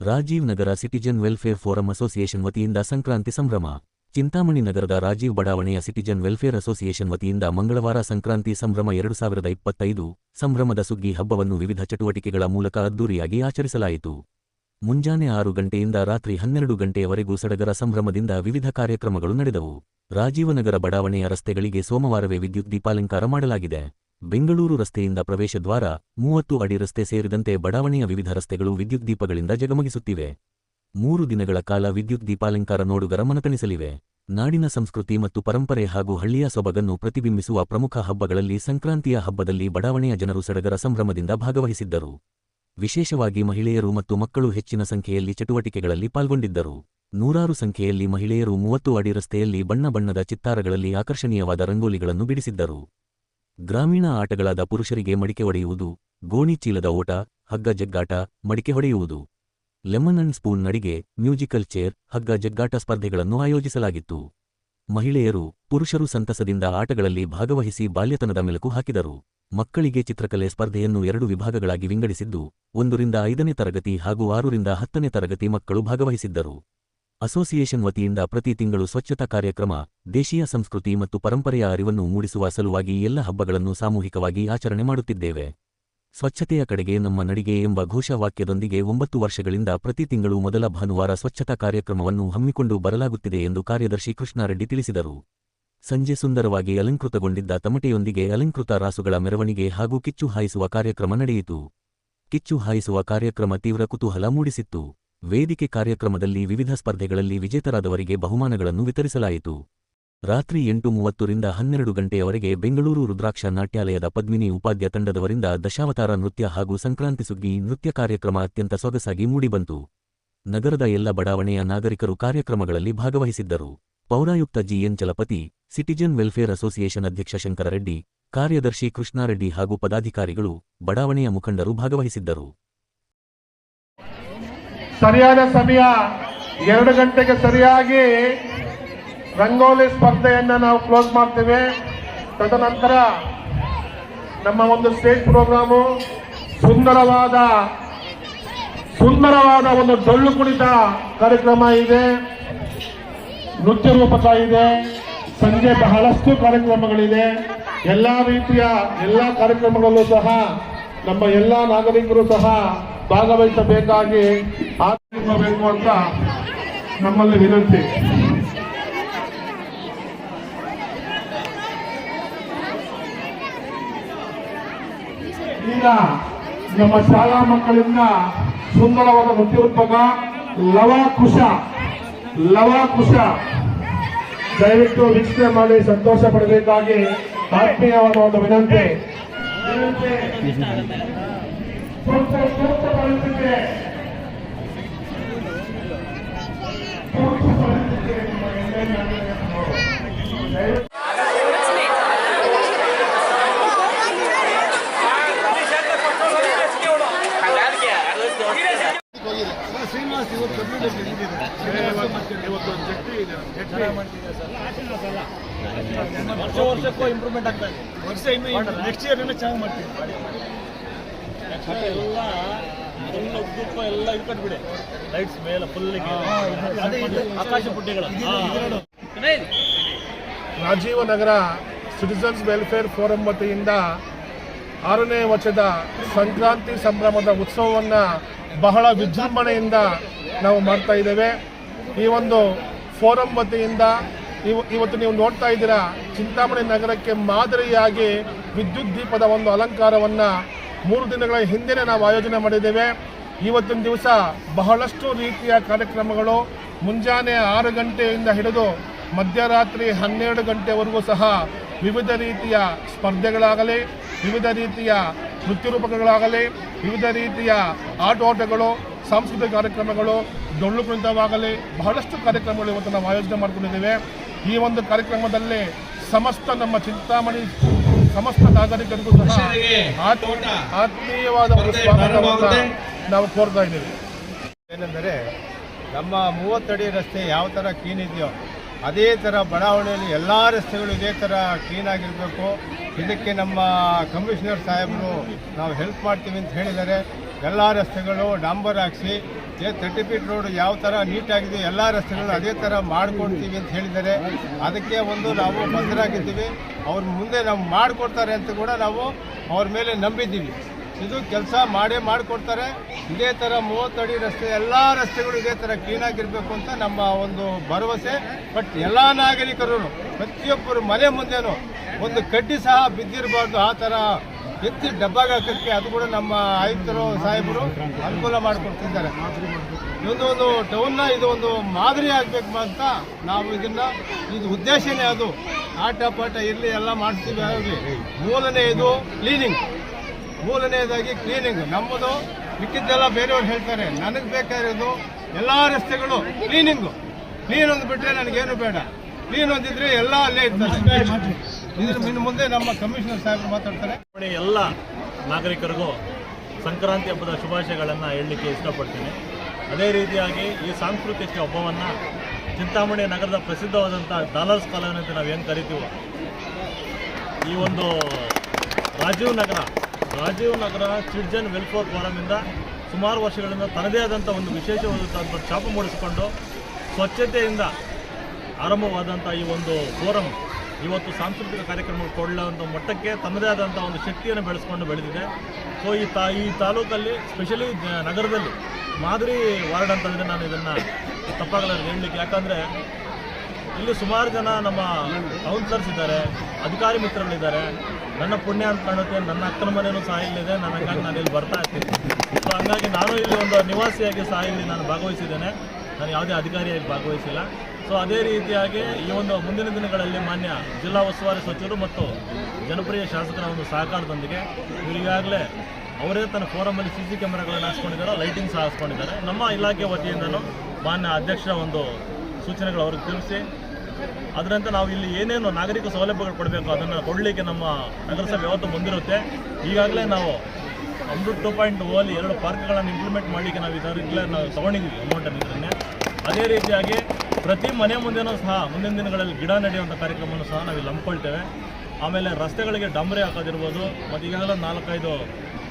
Rajiv Nagar citizen welfare forum association ವತಿಯಿಂದ ಸಂಕ್ರಾಂತಿ ಸಂಭ್ರಮ. ಚಿಂತಾಮಣಿ ನಗರದ ರಾಜೀವ್ ಬಡಾವಣೆಯ ಸಿಟಿಜನ್ ವೆಲ್ಫೇರ್ ಅಸೋಸಿಯೇಷನ್ ವತಿಯಿಂದ ಮಂಗಳವಾರ ಸಂಕ್ರಾಂತಿ ಸಂಭ್ರಮ ಎರಡು ಸಾವಿರದ ಇಪ್ಪತ್ತೈದು ಸಂಭ್ರಮದ ಸುಗ್ಗಿ ಹಬ್ಬವನ್ನು ವಿವಿಧ ಚಟುವಟಿಕೆಗಳ ಮೂಲಕ ಅದ್ದೂರಿಯಾಗಿ ಆಚರಿಸಲಾಯಿತು. ಮುಂಜಾನೆ ಆರು ಗಂಟೆಯಿಂದ ರಾತ್ರಿ ಹನ್ನೆರಡು ಗಂಟೆಯವರೆಗೂ ಸಡಗರ ಸಂಭ್ರಮದಿಂದ ವಿವಿಧ ಕಾರ್ಯಕ್ರಮಗಳು ನಡೆದವು. ರಾಜೀವನಗರ ಬಡಾವಣೆಯ ರಸ್ತೆಗಳಿಗೆ ಸೋಮವಾರವೇ ವಿದ್ಯುತ್ ದೀಪಾಲಂಕಾರ ಮಾಡಲಾಗಿದೆ. ಬೆಂಗಳೂರು ರಸ್ತೆಯಿಂದ ಪ್ರವೇಶ ದ್ವಾರ ಮೂವತ್ತು ಅಡಿ ರಸ್ತೆ ಸೇರಿದಂತೆ ಬಡಾವಣೆಯ ವಿವಿಧ ರಸ್ತೆಗಳು ವಿದ್ಯುತ್ ದೀಪಗಳಿಂದ ಜಗಮಗಿಸುತ್ತಿವೆ. ಮೂರು ದಿನಗಳ ಕಾಲ ವಿದ್ಯುತ್ ದೀಪಾಲಂಕಾರ ನೋಡುಗರ ಮನತಣಿಸಲಿವೆ. ನಾಡಿನ ಸಂಸ್ಕೃತಿ ಮತ್ತು ಪರಂಪರೆ ಹಾಗೂ ಹಳ್ಳಿಯ ಸೊಬಗನ್ನು ಪ್ರತಿಬಿಂಬಿಸುವ ಪ್ರಮುಖ ಹಬ್ಬಗಳಲ್ಲಿ ಸಂಕ್ರಾಂತಿಯ ಹಬ್ಬದಲ್ಲಿ ಬಡಾವಣೆಯ ಜನರು ಸಡಗರ ಸಂಭ್ರಮದಿಂದ ಭಾಗವಹಿಸಿದ್ದರು. ವಿಶೇಷವಾಗಿ ಮಹಿಳೆಯರು ಮತ್ತು ಮಕ್ಕಳು ಹೆಚ್ಚಿನ ಸಂಖ್ಯೆಯಲ್ಲಿ ಚಟುವಟಿಕೆಗಳಲ್ಲಿ ಪಾಲ್ಗೊಂಡಿದ್ದರು. ನೂರಾರು ಸಂಖ್ಯೆಯಲ್ಲಿ ಮಹಿಳೆಯರು ಮೂವತ್ತು ಅಡಿ ರಸ್ತೆಯಲ್ಲಿ ಬಣ್ಣ ಬಣ್ಣದ ಚಿತ್ತಾರಗಳಲ್ಲಿ ಆಕರ್ಷಣೀಯವಾದ ರಂಗೋಲಿಗಳನ್ನು ಬಿಡಿಸಿದ್ದರು. ಗ್ರಾಮೀಣ ಆಟಗಳಾದ ಪುರುಷರಿಗೆ ಮಡಿಕೆ ಒಡೆಯುವುದು ಗೋಣಿ ಚೀಲದ ಓಟ, ಹಗ್ಗ ಜಗ್ಗಾಟ, ಮಡಿಕೆ ಹೊಡೆಯುವುದು. ಲೆಮನ್ ಅಂಡ್ ಸ್ಪೂನ್ ನಡಿಗೆ, ಮ್ಯೂಸಿಕಲ್ ಚೇರ್, ಹಗ್ಗ ಜಗ್ಗಾಟ ಸ್ಪರ್ಧೆಗಳನ್ನು ಆಯೋಜಿಸಲಾಗಿತ್ತು. ಮಹಿಳೆಯರು, ಪುರುಷರು ಸಂತಸದಿಂದ ಆಟಗಳಲ್ಲಿ ಭಾಗವಹಿಸಿ ಬಾಲ್ಯತನದ ಮೆಲುಕು ಹಾಕಿದರು. ಮಕ್ಕಳಿಗೆ ಚಿತ್ರಕಲೆ ಸ್ಪರ್ಧೆಯನ್ನು ಎರಡು ವಿಭಾಗಗಳಾಗಿ ವಿಂಗಡಿಸಿದ್ದು, ಒಂದರಿಂದ ಐದನೇ ತರಗತಿ ಹಾಗೂ ಆರರಿಂದ ಹತ್ತನೇ ತರಗತಿ ಮಕ್ಕಳು ಭಾಗವಹಿಸಿದ್ದರು. ಅಸೋಸಿಯೇಷನ್ ವತಿಯಿಂದ ಪ್ರತಿ ತಿಂಗಳು ಸ್ವಚ್ಛತಾ ಕಾರ್ಯಕ್ರಮ, ದೇಶೀಯ ಸಂಸ್ಕೃತಿ ಮತ್ತು ಪರಂಪರೆಯ ಅರಿವನ್ನು ಮೂಡಿಸುವ ಸಲುವಾಗಿ ಎಲ್ಲ ಹಬ್ಬಗಳನ್ನು ಸಾಮೂಹಿಕವಾಗಿ ಆಚರಣೆ ಮಾಡುತ್ತಿದ್ದೇವೆ. ಸ್ವಚ್ಛತೆಯ ಕಡೆಗೆ ನಮ್ಮ ನಡಿಗೆ ಎಂಬ ಘೋಷವಾಕ್ಯದೊಂದಿಗೆ ಒಂಬತ್ತು ವರ್ಷಗಳಿಂದ ಪ್ರತಿ ತಿಂಗಳು ಮೊದಲ ಭಾನುವಾರ ಸ್ವಚ್ಛತಾ ಕಾರ್ಯಕ್ರಮವನ್ನು ಹಮ್ಮಿಕೊಂಡು ಬರಲಾಗುತ್ತಿದೆ ಎಂದು ಕಾರ್ಯದರ್ಶಿ ಕೃಷ್ಣಾರೆಡ್ಡಿ ತಿಳಿಸಿದರು. ಸಂಜೆ ಸುಂದರವಾಗಿ ಅಲಂಕೃತಗೊಂಡಿದ್ದ ತಮಟೆಯೊಂದಿಗೆ ಅಲಂಕೃತ ರಾಸುಗಳ ಮೆರವಣಿಗೆ ಹಾಗೂ ಕಿಚ್ಚು ಹಾಯಿಸುವ ಕಾರ್ಯಕ್ರಮ ನಡೆಯಿತು. ಕಿಚ್ಚು ಹಾಯಿಸುವ ಕಾರ್ಯಕ್ರಮ ತೀವ್ರ ಕುತೂಹಲ ಮೂಡಿಸಿತ್ತು. ವೇದಿಕೆ ಕಾರ್ಯಕ್ರಮದಲ್ಲಿ ವಿವಿಧ ಸ್ಪರ್ಧೆಗಳಲ್ಲಿ ವಿಜೇತರಾದವರಿಗೆ ಬಹುಮಾನಗಳನ್ನು ವಿತರಿಸಲಾಯಿತು. ರಾತ್ರಿ ಎಂಟು ಮೂವತ್ತರಿಂದ ಹನ್ನೆರಡು ಗಂಟೆಯವರೆಗೆ ಬೆಂಗಳೂರು ರುದ್ರಾಕ್ಷ ನಾಟ್ಯಾಲಯದ ಪದ್ಮಿನಿ ಉಪಾಧ್ಯ ತಂಡದವರಿಂದ ದಶಾವತಾರ ನೃತ್ಯ ಹಾಗೂ ಸಂಕ್ರಾಂತಿ ಸುಗ್ಗಿ ನೃತ್ಯ ಕಾರ್ಯಕ್ರಮ ಅತ್ಯಂತ ಸೊಗಸಾಗಿ ಮೂಡಿಬಂತು. ನಗರದ ಎಲ್ಲ ಬಡಾವಣೆಯ ನಾಗರಿಕರು ಕಾರ್ಯಕ್ರಮಗಳಲ್ಲಿ ಭಾಗವಹಿಸಿದ್ದರು. ಪೌರಾಯುಕ್ತ G N Chalapathi, citizen welfare association ಅಧ್ಯಕ್ಷ ಶಂಕರರೆಡ್ಡಿ, ಕಾರ್ಯದರ್ಶಿ ಕೃಷ್ಣಾರೆಡ್ಡಿ ಹಾಗೂ ಪದಾಧಿಕಾರಿಗಳು, ಬಡಾವಣೆಯ ಮುಖಂಡರು ಭಾಗವಹಿಸಿದ್ದರು. ಸರಿಯಾದ ಸಮಯ, ಎರಡು ಗಂಟೆಗೆ ಸರಿಯಾಗಿ ರಂಗೋಲಿ ಸ್ಪರ್ಧೆಯನ್ನ ನಾವು ಕ್ಲೋಸ್ ಮಾಡ್ತೇವೆ. ತದನಂತರ ನಮ್ಮ ಒಂದು ಸ್ಟೇಜ್ ಪ್ರೋಗ್ರಾಮು, ಸುಂದರವಾದ ಸುಂದರವಾದ ಒಂದು ಡೊಳ್ಳು ಕುಣಿತ ಕಾರ್ಯಕ್ರಮ ಇದೆ. ನೃತ್ಯ ರೂಪಕ ಇದೆ. ಸಂಜೆ ಬಹಳಷ್ಟು ಕಾರ್ಯಕ್ರಮಗಳಿದೆ. ಎಲ್ಲಾ ರೀತಿಯ ಎಲ್ಲಾ ಕಾರ್ಯಕ್ರಮಗಳಲ್ಲೂ ಸಹ, ನಮ್ಮ ಎಲ್ಲಾ ನಾಗರಿಕರು ಸಹ ಭಾಗವಹಿಸಬೇಕಾಗಿ ಆಗಬೇಕು ಅಂತ ನಮ್ಮಲ್ಲಿ ವಿನಂತಿ ಈಗ ನಮ್ಮ ಶಾಲಾ ಮಕ್ಕಳಿಂದ ಸುಂದರವಾದ ನೃತ್ಯ ರೂಪಕ ಲವ ಕುಶ ಲವ ಕುಶ ದಯವಿಟ್ಟು ವೀಕ್ಷಣೆ ಮಾಡಿ ಸಂತೋಷ ಪಡಬೇಕಾಗಿ ಆತ್ಮೀಯವಾದ ಒಂದು ವಿನಂತಿ. ಸ್ವಲ್ಪ ಇವತ್ತು ವರ್ಷ ವರ್ಷಕ್ಕೂ ಇಂಪ್ರೂವ್ಮೆಂಟ್ ಆಗ್ತಾ ಇದೆ. ವರ್ಷ ಇನ್ನು ನೆಕ್ಸ್ಟ್ ಇಯರ್ ಚೆನ್ನಾಗಿ ಮಾಡ್ತೀವಿ. ಎಲ್ಲ ಫುಲ್ ಎಲ್ಲ ಇಟ್ಕೊಂಡ್ಬಿಡಿ ಲೈಟ್ಸ್ ಮೇಲೆ ಫುಲ್ ಆಕಾಶ ಪುಟ್ಟಿಗಳು. Rajiv Nagar citizens welfare forum ವತಿಯಿಂದ ಆರನೇ ವರ್ಷದ ಸಂಕ್ರಾಂತಿ ಸಂಭ್ರಮದ ಉತ್ಸವವನ್ನು ಬಹಳ ವಿಜೃಂಭಣೆಯಿಂದ ನಾವು ಮಾಡ್ತಾ ಇದ್ದೇವೆ. ಈ ಒಂದು ಫೋರಂ ವತಿಯಿಂದ ಇವ ಇವತ್ತು ನೀವು ನೋಡ್ತಾ ಇದ್ದೀರಾ ಚಿಂತಾಮಣಿ ನಗರಕ್ಕೆ ಮಾದರಿಯಾಗಿ ವಿದ್ಯುತ್ ದೀಪದ ಒಂದು ಅಲಂಕಾರವನ್ನು ಮೂರು ದಿನಗಳ ಹಿಂದೆ ನಾವು ಆಯೋಜನೆ ಮಾಡಿದ್ದೇವೆ. ಇವತ್ತಿನ ದಿವಸ ಬಹಳಷ್ಟು ರೀತಿಯ ಕಾರ್ಯಕ್ರಮಗಳು. ಮುಂಜಾನೆ ಆರು ಗಂಟೆಯಿಂದ ಹಿಡಿದು ಮಧ್ಯರಾತ್ರಿ ಹನ್ನೆರಡು ಗಂಟೆವರೆಗೂ ಸಹ ವಿವಿಧ ರೀತಿಯ ಸ್ಪರ್ಧೆಗಳಾಗಲಿ, ವಿವಿಧ ರೀತಿಯ ನೃತ್ಯರೂಪಕಗಳಾಗಲಿ ವಿವಿಧ ರೀತಿಯ ಆಟೋಟಗಳು ಸಾಂಸ್ಕೃತಿಕ ಕಾರ್ಯಕ್ರಮಗಳು, ಡೊಳ್ಳು ಕುಣಿತವಾಗಲಿ ಬಹಳಷ್ಟು ಕಾರ್ಯಕ್ರಮಗಳು ಇವತ್ತು ನಾವು ಆಯೋಜನೆ ಮಾಡಿಕೊಂಡಿದ್ದೇವೆ. ಈ ಒಂದು ಕಾರ್ಯಕ್ರಮದಲ್ಲಿ ಸಮಸ್ತ ನಮ್ಮ ಚಿಂತಾಮಣಿ ಸಮಸ್ತ ನಾಗರಿಕರಿಗೂ ಸಹ ಆತ್- ಆತ್ಮೀಯವಾದ ಒಂದು ಸ್ವಾಗತವನ್ನು ನಾವು ಕೋರ್ತಾ ಇದ್ದೀವಿ. ಏನೆಂದರೆ ನಮ್ಮ ಮೂವತ್ತಡಿ ರಸ್ತೆ ಯಾವ ಥರ ಕ್ಲೀನ್ ಇದೆಯೋ ಅದೇ ಥರ ಬಡಾವಣೆಯಲ್ಲಿ ಎಲ್ಲ ರಸ್ತೆಗಳು ಇದೇ ಥರ ಕ್ಲೀನ್ ಆಗಿರಬೇಕು. ಇದಕ್ಕೆ ನಮ್ಮ ಕಮಿಷನರ್ ಸಾಹೇಬರು ನಾವು ಹೆಲ್ಪ್ ಮಾಡ್ತೀವಿ ಅಂತ ಹೇಳಿದರೆ ಎಲ್ಲ ರಸ್ತೆಗಳು ಡಾಂಬರ್ ಹಾಕಿಸಿ ತರ್ಟಿ ಫೀಟ್ ರೋಡ್ ಯಾವ ಥರ ನೀಟಾಗಿದೆ ಎಲ್ಲ ರಸ್ತೆಗಳು ಅದೇ ಥರ ಮಾಡ್ಕೊಡ್ತೀವಿ ಅಂತ ಹೇಳಿದ್ದಾರೆ. ಅದಕ್ಕೆ ಒಂದು ನಾವು ಬದ್ಧರಾಗಿದ್ದೀವಿ ಅವ್ರ ಮುಂದೆ ನಾವು ಮಾಡಿಕೊಡ್ತಾರೆ ಅಂತ ಕೂಡ ನಾವು ಅವ್ರ ಮೇಲೆ ನಂಬಿದ್ದೀವಿ. ಇದು ಕೆಲಸ ಮಾಡೇ ಮಾಡಿಕೊಡ್ತಾರೆ. ಇದೇ ಥರ ಮೂವತ್ತಡಿ ರಸ್ತೆ, ಎಲ್ಲ ರಸ್ತೆಗಳು ಇದೇ ಥರ ಕ್ಲೀನಾಗಿರಬೇಕು ಅಂತ ನಮ್ಮ ಒಂದು ಭರವಸೆ. ಬಟ್ ಎಲ್ಲ ನಾಗರಿಕರು, ಪ್ರತಿಯೊಬ್ಬರು ಮನೆ ಮುಂದೆನೂ ಒಂದು ಕಡ್ಡಿ ಸಹ ಬಿದ್ದಿರಬಾರ್ದು. ಆ ಥರ ಎತ್ತಿ ಡಬ್ಬಾಗ ಹಾಕಕ್ಕೆ ಅದು ಕೂಡ ನಮ್ಮ ಆಯುಕ್ತರು, ಸಾಹೇಬರು ಅನುಕೂಲ ಮಾಡಿಕೊಡ್ತಿದ್ದಾರೆ. ಇದೊಂದು ಒಂದು ಟೌನ್ನ, ಇದು ಒಂದು ಮಾದರಿ ಆಗಬೇಕು ಅಂತ ನಾವು ಇದನ್ನ, ಇದು ಉದ್ದೇಶನೇ ಅದು. ಆಟ, ಪಾಠ ಇರಲಿ, ಎಲ್ಲ ಮಾಡ್ತೀವಿ ಆಗಲಿ ಮೂಲನೇ ಇದು ಕ್ಲೀನಿಂಗ್ ಮೂಲನೇದಾಗಿ ಕ್ಲೀನಿಂಗ್ ನಮ್ಮದು ಮಿಕ್ಕಿದ್ದೆಲ್ಲ ಬೇರೆಯವ್ರು ಹೇಳ್ತಾರೆ. ನನಗೆ ಬೇಕಾಗಿರೋದು ಎಲ್ಲ ರಸ್ತೆಗಳು ಕ್ಲೀನಿಂಗು ಕ್ಲೀನ್ ಒಂದು ಬಿಟ್ಟರೆ ನನಗೇನು ಬೇಡ. ಕ್ಲೀನ್ ಒಂದಿದ್ರೆ ಎಲ್ಲ ಅಲ್ಲೇ ಇರ್ತದೆ. ಇನ್ನು ಮುಂದೆ ನಮ್ಮ ಕಮಿಷನರ್ ಸಾಹೇಬರು ಮಾತಾಡ್ತಾರೆ. ಎಲ್ಲ ನಾಗರಿಕರಿಗೂ ಸಂಕ್ರಾಂತಿ ಹಬ್ಬದ ಶುಭಾಶಯಗಳನ್ನು ಹೇಳಲಿಕ್ಕೆ ಇಷ್ಟಪಡ್ತೀನಿ. ಅದೇ ರೀತಿಯಾಗಿ ಈ ಸಾಂಸ್ಕೃತಿಕ ಹಬ್ಬವನ್ನು ಚಿಂತಾಮಣಿ ನಗರದ ಪ್ರಸಿದ್ಧವಾದಂಥ ಡಾಲರ್ಸ್ ಕಾಲೋನಿ ಅಂತ ನಾವೇನು ಕರಿತೀವೋ, ಈ ಒಂದು ರಾಜೀವ್ ನಗರ ರಾಜೀವ್ ನಗರ ಸಿಟಿಜನ್ ವೆಲ್ಫೇರ್ ಫೋರಮಿಂದ ಸುಮಾರು ವರ್ಷಗಳಿಂದ ತನ್ನದೇ ಆದಂಥ ಒಂದು ವಿಶೇಷವಾದಂಥ ಛಾಪ ಮೂಡಿಸಿಕೊಂಡು ಸ್ವಚ್ಛತೆಯಿಂದ ಆರಂಭವಾದಂಥ ಈ ಒಂದು ಫೋರಮ್ ಇವತ್ತು ಸಾಂಸ್ಕೃತಿಕ ಕಾರ್ಯಕ್ರಮಗಳು ಕೊಡುವಂಥ ಮಟ್ಟಕ್ಕೆ ತನ್ನದೇ ಆದಂಥ ಒಂದು ಶಕ್ತಿಯನ್ನು ಬೆಳೆಸ್ಕೊಂಡು ಬೆಳೆದಿದೆ. ಸೊ ಈ ತಾ, ಈ ತಾಲೂಕಲ್ಲಿ ಸ್ಪೆಷಲಿ ನಗರದಲ್ಲಿ ಮಾದರಿ ವಾರ್ಡ್ ಅಂತಂದರೆ ನಾನು ಇದನ್ನು ತಪ್ಪಾಗಲ್ಲ ಹೇಳಲಿಕ್ಕೆ. ಯಾಕಂದರೆ ಇಲ್ಲಿ ಸುಮಾರು ಜನ ನಮ್ಮ ಕೌನ್ಸಿಲರ್ಸ್ ಇದ್ದಾರೆ, ಅಧಿಕಾರಿ ಮಿತ್ರಗಳಿದ್ದಾರೆ. ನನ್ನ ಪುಣ್ಯ ಅಂತ ಕಾಣುತ್ತೆ, ನನ್ನ ಅಕ್ಕನ ಮನೆಯೂ ಸಹ ಇಲ್ಲಿದೆ ನನ್ನ ಹಂಗಾಗಿ ನಾನು ಇಲ್ಲಿ ಬರ್ತಾ ಇರ್ತೀನಿ. ಸೊ ಹಂಗಾಗಿ ನಾನು ಇಲ್ಲಿ ಒಂದು ನಿವಾಸಿಯಾಗಿ ಸಹ ಇಲ್ಲಿ ನಾನು ಭಾಗವಹಿಸಿದ್ದೇನೆ. ನಾನು ಯಾವುದೇ ಅಧಿಕಾರಿಯಾಗಿ ಭಾಗವಹಿಸಿಲ್ಲ. ಸೊ ಅದೇ ರೀತಿಯಾಗಿ ಈ ಒಂದು ಮುಂದಿನ ದಿನಗಳಲ್ಲಿ ಮಾನ್ಯ ಜಿಲ್ಲಾ ಉಸ್ತುವಾರಿ ಸಚಿವರು ಮತ್ತು ಜನಪ್ರಿಯ ಶಾಸಕರ ಒಂದು ಸಹಕಾರದೊಂದಿಗೆ ಈಗಾಗಲೇ ಅವರೇ ತನ್ನ ಫೋರಮಲ್ಲಿ ಸಿ ಸಿ ಕ್ಯಾಮೆರಾಗಳನ್ನು ಹಾಕ್ಸ್ಕೊಂಡಿದ್ದಾರೆ ಲೈಟಿಂಗ್ ಸಹ ಹಾಕ್ಸ್ಕೊಂಡಿದ್ದಾರೆ ನಮ್ಮ ಇಲಾಖೆ ವತಿಯಿಂದನೂ ಮಾನ್ಯ ಅಧ್ಯಕ್ಷರ ಒಂದು ಸೂಚನೆಗಳು ಅವ್ರಿಗೆ ತಿಳಿಸಿ, ಅದರಂತೆ ನಾವು ಇಲ್ಲಿ ಏನೇನು ನಾಗರಿಕ ಸೌಲಭ್ಯಗಳು ಕೊಡಬೇಕು ಅದನ್ನು ಕೊಡಲಿಕ್ಕೆ ನಮ್ಮ ನಗರಸಭೆ ಯಾವತ್ತು ಮುಂದಿರುತ್ತೆ. ಈಗಾಗಲೇ ನಾವು ಅಮೃತ್ ಟೂ ಪಾಯಿಂಟ್ ಓಲಿ ಎರಡು ಪಾರ್ಕ್ಗಳನ್ನು ಇಂಪ್ಲಿಮೆಂಟ್ ಮಾಡಲಿಕ್ಕೆ ನಾವು ಇದರಲ್ಲೇ ನಾವು ತೊಗೊಂಡಿದ್ದೀವಿ ಅಮೌಂಟನ್ನು ಇದನ್ನೇ. ಅದೇ ರೀತಿಯಾಗಿ ಪ್ರತಿ ಮನೆ ಮುಂದೆನೂ ಸಹ ಮುಂದಿನ ದಿನಗಳಲ್ಲಿ ಗಿಡ ನಡೆಯುವಂಥ ಕಾರ್ಯಕ್ರಮವನ್ನು ಸಹ ನಾವು ಇಲ್ಲಿ ಹಮ್ಮಿಕೊಳ್ತೇವೆ. ಆಮೇಲೆ ರಸ್ತೆಗಳಿಗೆ ಡಂಬರಿ ಹಾಕೋದಿರ್ಬೋದು, ಮತ್ತು ಈಗಾಗಲೇ ನಾಲ್ಕೈದು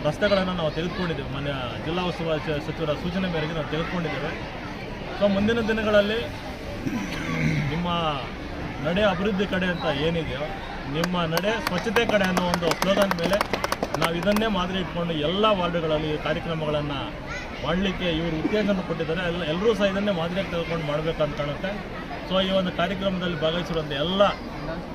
ರಸ್ತೆಗಳನ್ನು ನಾವು ತೆಗೆದುಕೊಂಡಿದ್ದೇವೆ. ಮನೆ ಜಿಲ್ಲಾ ಉಸ್ತುವಾರಿ ಸಚಿವರ ಸೂಚನೆ ಮೇರೆಗೆ ನಾವು ತೆಗೆದುಕೊಂಡಿದ್ದೇವೆ. ಸೊ ಮುಂದಿನ ದಿನಗಳಲ್ಲಿ ನಿಮ್ಮ ನಡೆ ಅಭಿವೃದ್ಧಿ ಕಡೆ ಅಂತ ಏನಿದೆಯೋ, ನಿಮ್ಮ ನಡೆ ಸ್ವಚ್ಛತೆ ಕಡೆ ಅನ್ನೋ ಒಂದು ಸ್ಲೋಗನ್ ಮೇಲೆ ನಾವು ಇದನ್ನೇ ಮಾದರಿ ಇಟ್ಕೊಂಡು ಎಲ್ಲ ವಾರ್ಡ್ಗಳಲ್ಲಿ ಕಾರ್ಯಕ್ರಮಗಳನ್ನು ಮಾಡಲಿಕ್ಕೆ ಇವರು ಉತ್ತೇಜನ ಕೊಟ್ಟಿದ್ದಾರೆ. ಎಲ್ಲ ಎಲ್ಲರೂ ಸಹ ಇದನ್ನೇ ಮಾದರಿಯಾಗಿ ತೆಗೆದುಕೊಂಡು ಮಾಡಬೇಕಂತ ಕಾಣುತ್ತೆ. ಸೊ ಈ ಒಂದು ಕಾರ್ಯಕ್ರಮದಲ್ಲಿ ಭಾಗವಹಿಸಿರುವಂಥ ಎಲ್ಲ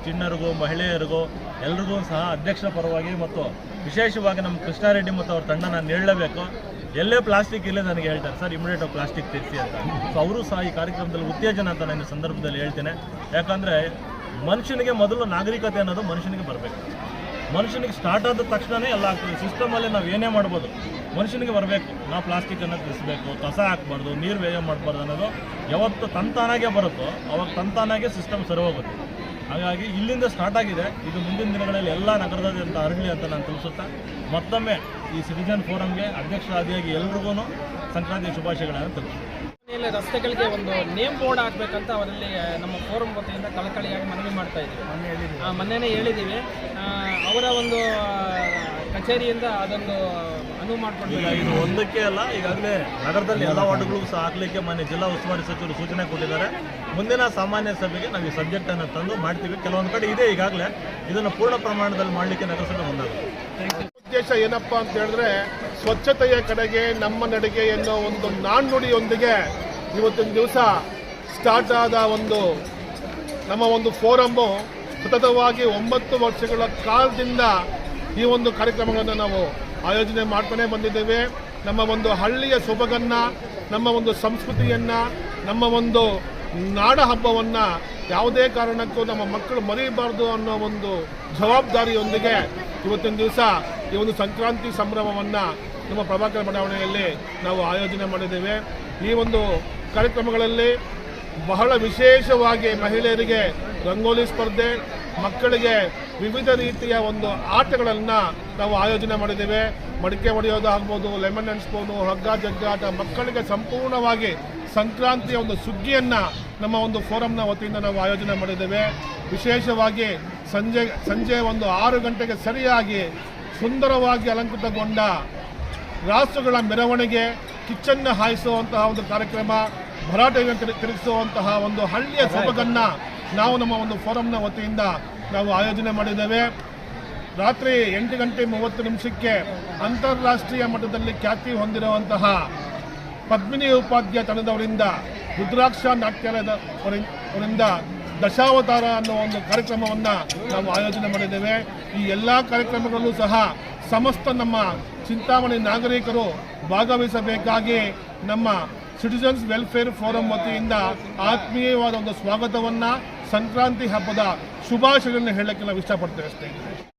ಚಿಣ್ಣರಿಗೂ, ಮಹಿಳೆಯರಿಗೂ ಎಲ್ರಿಗೂ ಸಹ ಅಧ್ಯಕ್ಷರ ಪರವಾಗಿ ಮತ್ತು ವಿಶೇಷವಾಗಿ ನಮ್ಮ ಕೃಷ್ಣಾರೆಡ್ಡಿ ಮತ್ತು ಅವ್ರ ತಂಡ ನಾನು ಹೇಳಲೇಬೇಕು ಎಲ್ಲೇ ಪ್ಲಾಸ್ಟಿಕ್ ಇಲ್ಲೇ ನನಗೆ ಹೇಳ್ತಾರೆ, ಸರ್ ಇಮಿಡಿಯೇಟ್ ಪ್ಲಾಸ್ಟಿಕ್ ತೀರಿಸಿ ಅಂತ. ಸೊ ಅವರು ಸಹ ಈ ಕಾರ್ಯಕ್ರಮದಲ್ಲಿ ಉತ್ತೇಜನ ಅಂತ ನಾನು ಸಂದರ್ಭದಲ್ಲಿ ಹೇಳ್ತೇನೆ. ಯಾಕಂದರೆ ಮನುಷ್ಯನಿಗೆ ಮೊದಲು ನಾಗರಿಕತೆ ಅನ್ನೋದು ಮನುಷ್ಯನಿಗೆ ಬರಬೇಕು. ಮನುಷ್ಯನಿಗೆ ಸ್ಟಾರ್ಟ್ ಆದ ತಕ್ಷಣವೇ ಎಲ್ಲ ಆಗ್ತದೆ. ಸಿಸ್ಟಮಲ್ಲಿ ನಾವು ಏನೇ ಮಾಡ್ಬೋದು ಮನುಷ್ಯನಿಗೆ ಬರಬೇಕು ನಾವು ಪ್ಲಾಸ್ಟಿಕ್ಕನ್ನು ತಿಳಿಸ್ಬೇಕು ಕಸ ಹಾಕ್ಬಾರ್ದು ನೀರು ವ್ಯಯ ಮಾಡಬಾರ್ದು ಅನ್ನೋದು ಯಾವತ್ತು ತಂತಾನಾಗೆ ಬರುತ್ತೋ ಅವಾಗ ತಂತಾನಾಗೆ ಸಿಸ್ಟಮ್ ಸರಿ ಹೋಗುತ್ತೆ. ಹಾಗಾಗಿ ಇಲ್ಲಿಂದ ಸ್ಟಾರ್ಟ್ ಆಗಿದೆ. ಇದು ಮುಂದಿನ ದಿನಗಳಲ್ಲಿ ಎಲ್ಲ ನಗರದಾದ್ಯಂತ ಅರಳಿ ಅಂತ ನಾನು ತಿಳಿಸುತ್ತಾ ಮತ್ತೊಮ್ಮೆ ಈ ಸಿಟಿಜನ್ ಫೋರಂಗೆ ಅಧ್ಯಕ್ಷರಾದಿಯಾಗಿ ಎಲ್ರಿಗೂ ಸಂಕ್ರಾಂತಿ ಶುಭಾಶಯಗಳನ್ನು ತಿಳಿಸುತ್ತೆ ರಸ್ತೆಗಳಿಗೆ ಒಂದು ನೇಮ್ ಬೋರ್ಡ್ ಹಾಕ್ಬೇಕಂತ ಅವರಲ್ಲಿ ನಮ್ಮ ಫೋರಂ ವತಿಯಿಂದ ಕಳಕಳಿಯಾಗಿ ಮನವಿ ಮಾಡ್ತಾ ಇದ್ದೀವಿ. ಮೊನ್ನೆ ಮೊನ್ನೆನೇ ಹೇಳಿದ್ದೀವಿ. ಆ, ಅವರ ಒಂದು ಕಚೇರಿಯಿಂದ ಅದೊಂದು ಅನುವು ಈಗ ಮಾಡಿಕೊಂಡು ಇದು ಒಂದಕ್ಕೆ ಅಲ್ಲ ಈಗಾಗಲೇ ನಗರದಲ್ಲಿ ಎಲ್ಲ ವಾರ್ಡ್ಗಳು ಸಹ ಹಾಕ್ಲಿಕ್ಕೆ ಮಾನ್ಯ ಜಿಲ್ಲಾ ಉಸ್ತುವಾರಿ ಸಚಿವರು ಸೂಚನೆ ಕೊಟ್ಟಿದ್ದಾರೆ. ಮುಂದಿನ ಸಾಮಾನ್ಯ ಸಭೆಗೆ ನಾವು ಈ ಸಬ್ಜೆಕ್ಟ್ ಅನ್ನು ತಂದು ಮಾಡ್ತೀವಿ. ಕೆಲವೊಂದು ಕಡೆ ಇದೆ ಈಗಾಗಲೇ. ಇದನ್ನು ಪೂರ್ಣ ಪ್ರಮಾಣದಲ್ಲಿ ಮಾಡಲಿಕ್ಕೆ ನಗರಸಭೆ ಮುಂದಾಗುತ್ತೆ ಉದ್ದೇಶ ಏನಪ್ಪ ಅಂತ ಹೇಳಿದ್ರೆ ಸ್ವಚ್ಛತೆಯ ಕಡೆಗೆ ನಮ್ಮ ನಡಿಗೆ ಎನ್ನುವ ಒಂದು ನಾಣ್ಣುಡಿಯೊಂದಿಗೆ ಇವತ್ತಿನ ದಿವಸ ಸ್ಟಾರ್ಟ್ ಆದ ಒಂದು ನಮ್ಮ ಒಂದು ಫೋರಮ್ಮು ಸತತವಾಗಿ ಒಂಬತ್ತು ವರ್ಷಗಳ ಕಾಲದಿಂದ ಈ ಒಂದು ಕಾರ್ಯಕ್ರಮಗಳನ್ನು ನಾವು ಆಯೋಜನೆ ಮಾಡ್ತಾನೆ ಬಂದಿದ್ದೇವೆ. ನಮ್ಮ ಒಂದು ಹಳ್ಳಿಯ ಸೊಬಗನ್ನು, ನಮ್ಮ ಒಂದು ಸಂಸ್ಕೃತಿಯನ್ನು, ನಮ್ಮ ಒಂದು ನಾಡ ಹಬ್ಬವನ್ನು ಯಾವುದೇ ಕಾರಣಕ್ಕೂ ನಮ್ಮ ಮಕ್ಕಳು ಮರೆಯಬಾರ್ದು ಅನ್ನೋ ಒಂದು ಜವಾಬ್ದಾರಿಯೊಂದಿಗೆ ಇವತ್ತಿನ ದಿವಸ ಈ ಒಂದು ಸಂಕ್ರಾಂತಿ ಸಂಭ್ರಮವನ್ನು ನಮ್ಮ ಪ್ರಭಾಕರ ಬಡಾವಣೆಯಲ್ಲಿ ನಾವು ಆಯೋಜನೆ ಮಾಡಿದ್ದೇವೆ. ಈ ಒಂದು ಕಾರ್ಯಕ್ರಮಗಳಲ್ಲಿ ಬಹಳ ವಿಶೇಷವಾಗಿ ಮಹಿಳೆಯರಿಗೆ ರಂಗೋಲಿ ಸ್ಪರ್ಧೆ, ಮಕ್ಕಳಿಗೆ ವಿವಿಧ ರೀತಿಯ ಒಂದು ಆಟಗಳನ್ನು ನಾವು ಆಯೋಜನೆ ಮಾಡಿದ್ದೇವೆ. ಮಡಿಕೆ ಹೊಡೆಯೋದು ಆಗ್ಬೋದು, ಲೆಮನ್ ಎಣಿಸ್ಬೋದು ಹಗ್ಗ ಜಗ್ಗಾಟ ಮಕ್ಕಳಿಗೆ ಸಂಪೂರ್ಣವಾಗಿ ಸಂಕ್ರಾಂತಿಯ ಒಂದು ಸುಗ್ಗಿಯನ್ನು ನಮ್ಮ ಒಂದು ಫೋರಂನ ವತಿಯಿಂದ ನಾವು ಆಯೋಜನೆ ಮಾಡಿದ್ದೇವೆ. ವಿಶೇಷವಾಗಿ ಸಂಜೆ ಸಂಜೆ ಒಂದು ಆರು ಗಂಟೆಗೆ ಸರಿಯಾಗಿ ಸುಂದರವಾಗಿ ಅಲಂಕೃತಗೊಂಡ ರಾಸುಗಳ ಮೆರವಣಿಗೆ ಕಿಚ್ಚನ್ನ ಹಾಯಿಸುವಂತಹ ಒಂದು ಕಾರ್ಯಕ್ರಮ ಭರಾಟೆಯನ್ನು ತಿರು- ತಿರುಗಿಸುವಂತಹ ಒಂದು ಹಳ್ಳಿಯ ಸೊಬಗನ್ನು ನಾವು ನಮ್ಮ ಒಂದು ಫೋರಂನ ವತಿಯಿಂದ ನಾವು ಆಯೋಜನೆ ಮಾಡಿದ್ದೇವೆ. ರಾತ್ರಿ ಎಂಟು ಗಂಟೆ ಮೂವತ್ತು ನಿಮಿಷಕ್ಕೆ ಅಂತಾರಾಷ್ಟ್ರೀಯ ಮಟ್ಟದಲ್ಲಿ ಖ್ಯಾತಿ ಹೊಂದಿರುವಂತಹ ಪದ್ಮಿನಿ ಉಪಾಧ್ಯಾಯ ತಂಡದವರಿಂದ, ರುದ್ರಾಕ್ಷ ನಾಟ್ಯಾಲಯದ ವರಿ- ಅವರಿಂದ ದಶಾವತಾರ ಅನ್ನೋ ಒಂದು ಕಾರ್ಯಕ್ರಮವನ್ನು ನಾವು ಆಯೋಜನೆ ಮಾಡಿದ್ದೇವೆ. ಈ ಎಲ್ಲ ಕಾರ್ಯಕ್ರಮಗಳಲ್ಲೂ ಸಹ ಸಮಸ್ತ ನಮ್ಮ ಚಿಂತಾಮಣಿ ನಾಗರಿಕರು ಭಾಗವಹಿಸಬೇಕಾಗಿ ನಮ್ಮ ಸಿಟಿಜನ್ಸ್ ವೆಲ್ಫೇರ್ ಫೋರಂ ವತಿಯಿಂದ ಆತ್ಮೀಯವಾದ ಒಂದು ಸ್ವಾಗತವನ್ನು ಸಂಕ್ರಾಂತಿ ಹಬ್ಬದ ಶುಭಾಶಯಗಳನ್ನು ಹೇಳಕ್ಕೆ ನಾವು ಇಷ್ಟಪಡ್ತೇವೆ ಸ್ನೇಹಿತರೆ